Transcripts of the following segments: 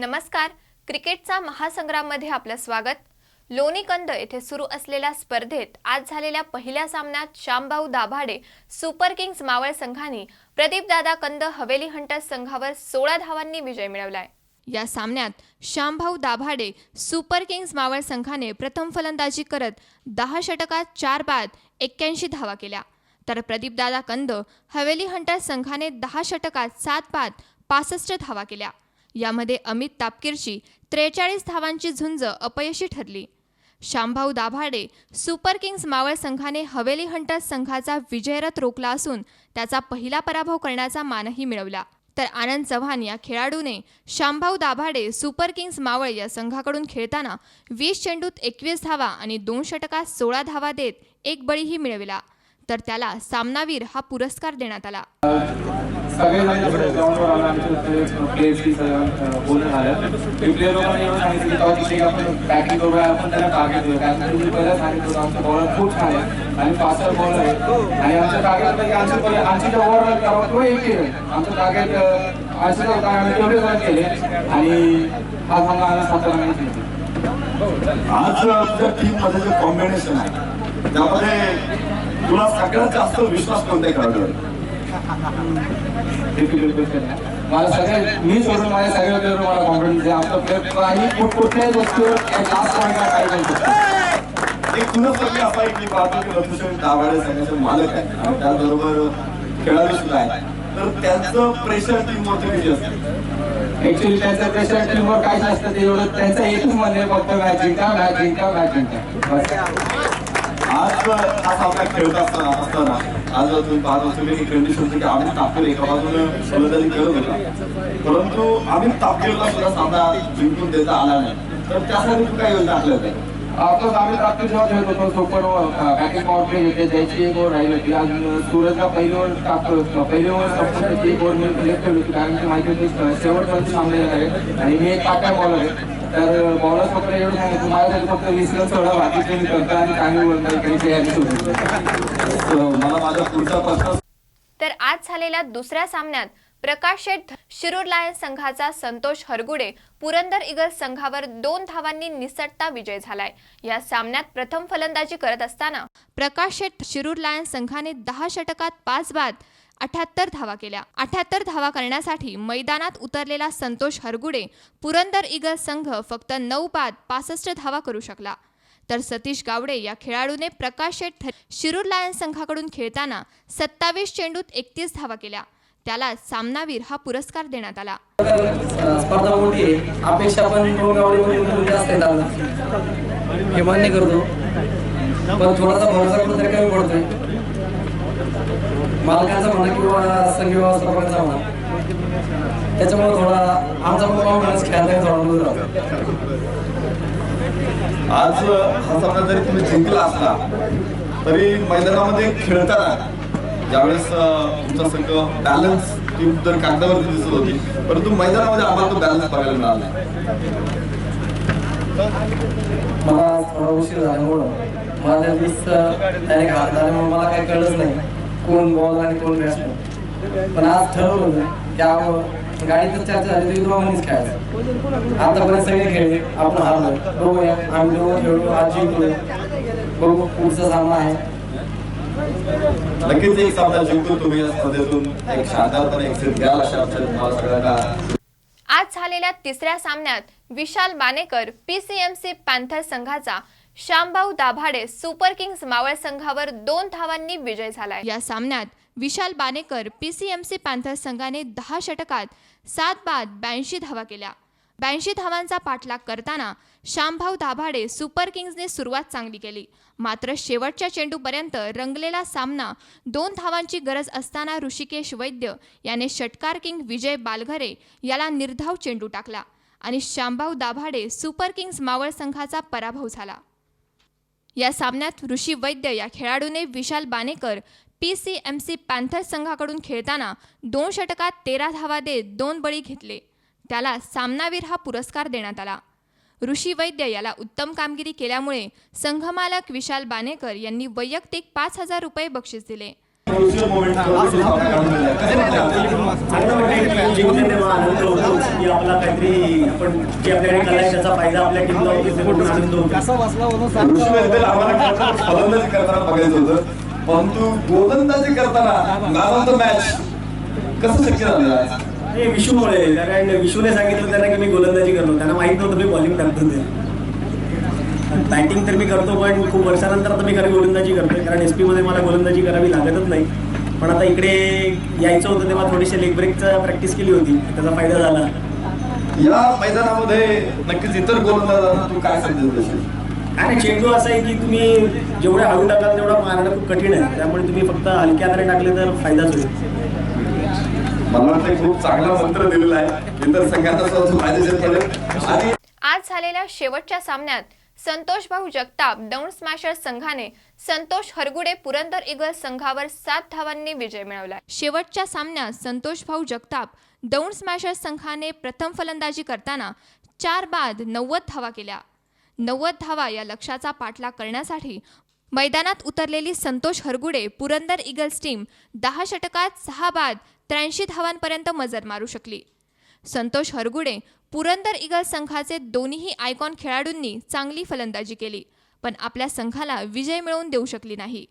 नमस्कार. क्रिकेटचा महासंग्राममध्ये आपलं स्वागत. लोणीकंद येथे सुरू असलेल्या स्पर्धेत आज झालेल्या पहिल्या सामन्यात श्यामभाऊ दाभाडे सुपर किंग्ज मावळ संघाने प्रदीपदादा कंद हवेली हंटर्स संघावर सोळा धावांनी विजय मिळवलाय. या सामन्यात श्यामभाऊ दाभाडे सुपर किंग्ज मावळ संघाने प्रथम फलंदाजी करत दहा षटकात चार बाद एक्क्याऐंशी धावा केल्या. तर प्रदीपदादा कंद हवेली हंटर्स संघाने दहा षटकात सात बाद पासष्ट धावा केल्या. यामध्ये अमित तापकीरची त्रेचाळीस धावांची झुंज अपयशी ठरली. शांभाऊ दाभाडे सुपर किंग्ज मावळ संघाने हवेली हंटर्स संघाचा विजयरथ रोखला असून त्याचा पहिला पराभव करण्याचा मानही मिळवला. तर आनंद चव्हाण या खेळाडूने शांभाऊ दाभाडे सुपर किंग्ज मावळ या संघाकडून खेळताना वीस चेंडूत एकवीस धावा आणि दोन षटकात सोळा धावा देत एक बळीही मिळविला. तर त्याला सामनावीर हा पुरस्कार देण्यात आला. सगळे ग्राउंडवर आलो. प्लेयर्सची बोलणं झालं प्लेयर लोकांनी एवढं सांगितलं तेव्हा तिथे आपण बॅटिंग करूया आपण त्याला टार्गेट देऊ. कारण तुम्ही पहिला सांगितलं आमचा बॉलर खूप छान आहे. आणि फास्टर बॉलर आहे. आणि आमचं टार्गेट म्हणजे आमचं आमची किंवा एक आमचं टार्गेट असं होतं आम्ही तेवढे रन केले. आणि हा सामना आम्ही सात रनांनी जिंकलो आज तुझ्या टीममध्ये जे कॉम्बिनेशन आहे त्यामध्ये तुला सगळ्यात जास्त विश्वास कोणत्या खेळाडूवर? मला सगळे मी सोडून माझ्या सगळ्या मला कॉन्फिडन्स आहे प्लेअर काही कुठ कुठल्याही गोष्टीवर लास्ट पॉईंटला काही शकतो एक तुला सगळी असा एक मी पाहतो की लक्ष्मण दाभाडे संघाचे मालक आहे त्याचबरोबर खेळाडू सुद्धा आहे तर त्यांचं प्रेशर टीमवरती किती असतं? ऍक्च्युली त्यांचं प्रेशर टीमवर काहीच नसतं ते एवढं. त्यांचं एकच म्हणणे फक्त मॅच जिंका मॅच जिंका मॅच जिंका. आज हा सामना खेळत असताना असताना आज तुम्ही पाहत असतो की कंडिशन होती की अमित एका बाजूने फलंदाजी करत होता. परंतु आम्ही तापकीरला सुद्धा सामना जिंकून देता आला नाही. तर त्यासाठी तू काय योजना आखल्या होत्या? आपण आम्ही रात्री जेव्हा खेळत होतो सुपर बॅटिंग पॉवर प्ले होते त्याची एक ओव्हर राहिली होती. आज सूरजला पहिली ओव्हर टाकतो पहिली ओव्हर संपून त्याची एक ओव्हर मी सिलेक्ट होती. कारण की माहिती होती शेवटपर्यंत सामने आहे. आणि मी एक पाट्या बॉलर आहे. तर बॉलर फक्त एवढं सांगितलं माझ्यासाठी फक्त वीस रन सोडा बाकीचे मी करतो आणि चांगली बोलतो काही तयारी सुरू तर मला माझा पुढचा प्रश्न तर आज झालेल्या दुसऱ्या सामन्यात प्रकाश शेठ शिरूर लायन्स संघाचा संतोष हरगुडे पुरंदर इगल्स संघावर दोन धावांनी निसटता विजय झालाय. या सामन्यात प्रथम फलंदाजी करत असताना प्रकाश शेठ शिरूर लायन्स संघाने दहा षटकात पाच बाद अठ्याहत्तर धावा केल्या. अठ्याहत्तर धावा करण्यासाठी मैदानात उतरलेला संतोष हरगुडे पुरंदर इगल संघ फक्त नऊ बाद पासष्ट धावा करू शकला. तर सतीश गावडे या खेळाडूने प्रकाश शेठ शिरूर लायन्स संघाकडून खेळताना सत्तावीस चेंडूत एकतीस धावा केल्या. त्याला सामनावीर हा पुरस्कार देण्यात आला. स्पर्धा मोठी आहे. अपेक्षा पण हे मान्य करतो. पण थोडासा भरोसा तरी कमी पडतोय. मालकांचा म्हणा किंवा संघ व्यवस्थापकांचा म्हणा त्याच्यामुळे थोडा आमचा कॉन्फिडन्स खेळायला थोडा दूर राहतो. आज हा सामना जरी तुम्ही जिंकला असला तरी मैदानामध्ये खेळताना ज्यावेळेस तुमचा संघ बॅलन्स टीम तर कागदावरती दिसत होती परंतु मैदानामध्ये आम्हाला तो बॅलन्स बघायला मिळाला. मला थोडा उशीर झाल्यामुळं मला त्या दिवस त्याने घात झाल्यामुळे मला काही कळलंच नाही. कोण बॉल आणि कोण बॅट्समन पण आज ठरवलं त्यामुळं गाडीतच चर्चा झाली तरी दोघांनीच खेळायचं. आतापर्यंत सगळे खेळले आपण हारलो. बघूया आम्ही दोघं खेळलो आज जिंकलो बघू पुढचा सामना आहे. नक्कीच एक सामना जिंकून तुम्ही या स्पर्धेतून एक शानदारपणे एक्झिट घ्याल अशा आमच्या तुम्हाला सगळ्यांना. आज झालेल्या तिसऱ्या सामन्यात विशाल बानेकर पीसीएमसी पॅन्थर संघाचा श्यामभाऊ दाभाडे सुपर किंग्ज मावळ संघावर दोन धावांनी विजय झालाय. या सामन्यात विशाल बानेकर पीसीएमसी पॅन्थर संघाने दहा षटकात सात बाद ब्याऐंशी धावा केल्या. ब्याऐंशी धावांचा पाठलाग करताना श्यामभाऊ दाभाडे सुपर किंग्जने सुरुवात चांगली केली. मात्र शेवटच्या चेंडूपर्यंत रंगलेला सामना दोन धावांची गरज असताना ऋषिकेश वैद्य याने षटकार किंग विजय बालघरे याला निर्धाव चेंडू टाकला आणि श्यामभाऊ दाभाडे सुपर किंग्ज मावळ संघाचा पराभव झाला. या सामन्यात ऋषी वैद्य या खेळाडूने Vishal Banekar P C M C panther संघाकडून खेळताना दोन षटकात तेरा धावा देत दोन बळी घेतले. त्याला सामनावीर हा पुरस्कार देण्यात आला. ऋषी वैद्य याला उत्तम कामगिरी केल्यामुळे संघमालक विशाल बानेकर यांनी वैयक्तिक पाच हजार रुपये बक्षीस दिले. क्रुशियल मोमेंट कसे चांगलं वाटतं की जिंकले तेव्हा आनंद होतो की आपला काहीतरी आपण जी आपल्याकडे कला आहे त्याचा फायदा आपल्या टीमला होतो ते बघून आनंद होतो ऋषीमध्ये आम्हाला खरं तर फलंदाजी करताना बघायचं होतं. परंतु गोलंदाजी करताना मॅन मॅच कसं शक्य झालं? हे विशूमुळे कारण विशूने सांगितलं त्यांना की मी गोलंदाजी करतो त्यांना माहीत नव्हतं मी बॉलिंग करतो ते बॅटिंग तर मी करतो पण खूप वर्षानंतर आता मी खरी गोलंदाजी करतोय. कारण एसमध्ये मला गोलंदाजी करावी लागतच नाही. पण आता इकडे यायचं होतं तेव्हा थोडीशी लेग ब्रेकचा प्रॅक्टिस केली होती. त्याचा फायदा झाला. या मैदानामध्ये नक्कीच इतर गोलंदाजांना तू काय संदेश देशील? आणि चेंडू असं आहे की तुम्ही जेवढे हळू टाकाल तेवढा मारणं खूप कठीण आहे. त्यामुळे तुम्ही फक्त हलक्या हाताने टाकले तर फायदाच होईल. मला वाटतं खूप चांगला मंत्र दिलेला आहे. इतर आणि आज झालेल्या शेवटच्या सामन्यात संतोष भाऊ जगताप दौंड स्मॅशर संघाने संतोष हरगुडे पुरंदर इगल संघावर सात धावांनी विजय मिळवला. शेवटच्या सामन्यात संतोष भाऊ जगताप दौंड स्मॅशर संघाने प्रथम फलंदाजी करताना चार बाद नव्वद धावा केल्या. नव्वद धावा या लक्ष्याचा पाठलाग करण्यासाठी मैदानात उतरलेली संतोष हरगुडे पुरंदर इगल्स टीम दहा षटकात सहा बाद त्र्याऐंशी धावांपर्यंत मजर मारू शकली. संतोष हरगुडे पुरंदर इगल्स संघाचे दोन्ही आयकॉन खेळाडूंनी चांगली फलंदाजी केली पण आपल्या संघाला विजय मिळवून देऊ शकली नाही.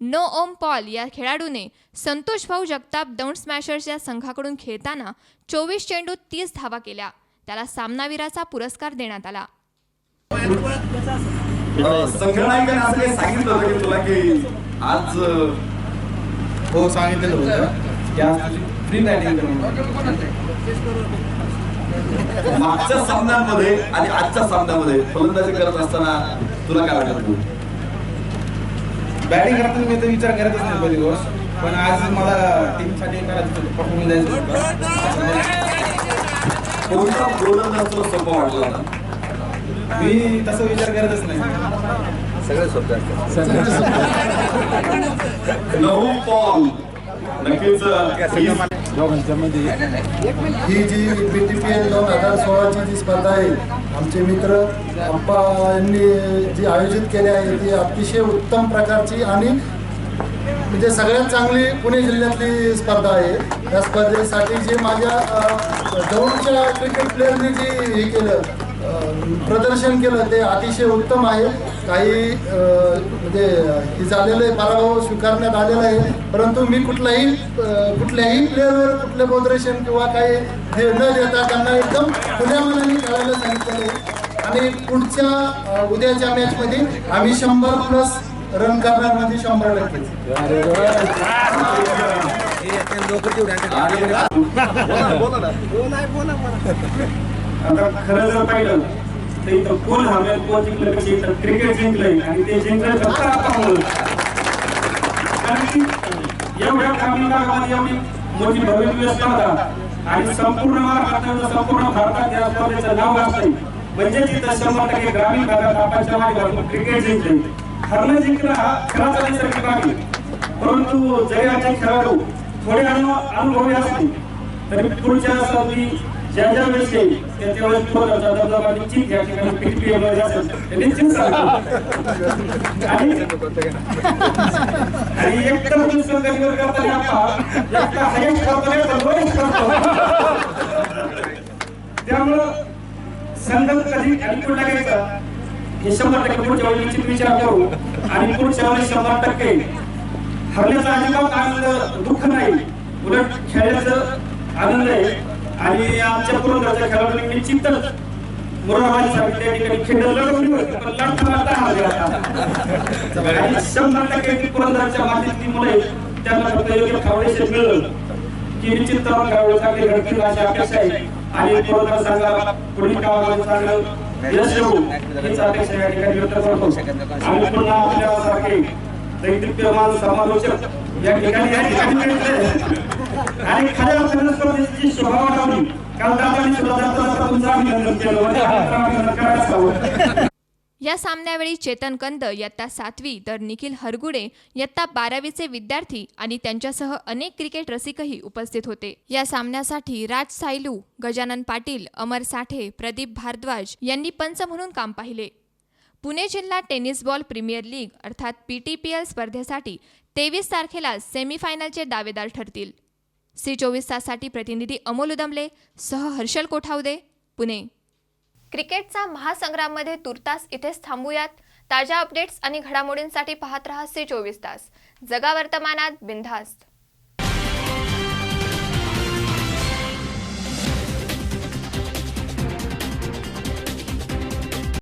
नो ओम पॉल या खेळाडूने संतोष भाऊ जगताप दौंड स्मॅशर्स या संघाकडून खेळताना चोवीस चेंडूत तीस धावा केल्या. त्याला सामनावीराचा पुरस्कार देण्यात आला. आज हो मागच्या सामन्यांमध्ये आणि आजच्या सामन्यामध्ये फलंदाजी करत असताना तुला काय वाटत? बॅटिंग करताना मी तर विचार करतच नाही पहिली गोष्ट. पण आज मला टीमसाठी करायचं परफॉर्मन्स द्यायचं. कोणता गोलंदाज तुला सोपा वाटला? होता मी तसा विचार करतच नाही. नऊ पॉल नक्कीच ही ही G B T P L दोन हजार सोळाची जी स्पर्धा आहे आमचे मित्र अप्पा यांनी जी आयोजित केली आहे ती अतिशय उत्तम प्रकारची आणि म्हणजे सगळ्यात चांगली पुणे जिल्ह्यातली स्पर्धा आहे. या स्पर्धेसाठी जे माझ्या अ, दौडच्या क्रिकेट प्लेअरने जे हे केलं प्रदर्शन केलं. ते अतिशय उत्तम आहे. काही म्हणजे हे झालेलं आहे पराभव स्वीकारण्यात आलेला आहे. परंतु मी कुठलाही कुठल्याही प्लेअरवर कुठलं बोदरेशन किंवा काही हे न देता त्यांना एकदम खुल्या मनाने खेळायला सांगितलेलं आहे. आणि पुढच्या उद्याच्या मॅचमध्ये आम्ही शंभर प्लस रन करणार म्हणजे शंभर टक्के. आता खरं जर पाहिलं तर इथं कोण हवे कोण जिंकलं कशी इथं क्रिकेट जिंकलंय आणि ते जिंकलं फक्त आपण कारण की एवढ्या ग्रामीण भागामध्ये एवढी मोठी भव्य स्पर्धा आणि संपूर्ण महाराष्ट्रात संपूर्ण भारतात या स्पर्धेचं नाव असतंय म्हणजे तिथं शंभर टक्के ग्रामीण भागात आपण माध्यमातून क्रिकेट जिंकले हरणं जिंकणं हा खेळाचा नैसर्गिक बाकी परंतु जरी आमचे खेळाडू थोडे अनुभवी असतील. तरी पुढच्या संधी ज्या ज्या वेळेस येईल त्या वेळेस थोडासा दबदबा निश्चित ठिकाणी असेल ते निश्चित आणि आणि एक तर तुम्ही करताना करतो करतो. त्यामुळं संघ कधी आणि पुढे लागायचा हे शंभर टक्के पुढच्या वेळी निश्चित विचार करू. आणि पुढच्या वेळी शंभर टक्के हरण्याचा अजिबात आनंद दुःख नाही. उलट खेळण्याचं आनंद आहे. आणि आमच्या पूर्वजाच्या खेळाडूंनी निश्चितच मुराबाजी साहेब त्या ठिकाणी खेळ लढवली होती, पण लढताना आता हारले आणि शंभर टक्के पुरंदरच्या मातीतली मुले त्यांना फक्त योग्य फाउंडेशन मिळलं. की निश्चित तरुण खेळाडू चांगले घडतील अशी अपेक्षा आहे. आणि पुरंदर संघाला पुढील काळामध्ये चांगलं यश येऊ हीच अपेक्षा या ठिकाणी व्यक्त करतो. आणि पुन्हा आपल्यासारखे दैदिप्यमान समालोचक या ठिकाणी या ठिकाणी आणि खऱ्या अर्थाने शोभा काल दादांनी सुद्धा अभिनंदन केलं. म्हणजे या सामन्यावेळी चेतन कंद इयत्ता सातवी तर निखिल हरगुडे इयत्ता बारावीचे विद्यार्थी आणि त्यांच्यासह अनेक क्रिकेट रसिकही उपस्थित होते. या सामन्यासाठी राज सायलू गजानन पाटील अमर साठे प्रदीप भारद्वाज यांनी पंच म्हणून काम पाहिले. पुणे जिल्हा टेनिस बॉल प्रीमियर लीग अर्थात पी टी पी एल स्पर्धेसाठी तेवीस तारखेला सेमीफायनलचे दावेदार ठरतील. सी चोवीस ताससाठी प्रतिनिधी अमोल उदमले सह हर्षल कोठावदे पुणे. क्रिकेटचा महासंग्राममध्ये तुर्तास इथेच थांबूयात. ताज्या अपडेट्स आणि घडामोडींसाठी पाहत रहा सी चोवीस तास. जगा वर्तमानात बिनधास्त.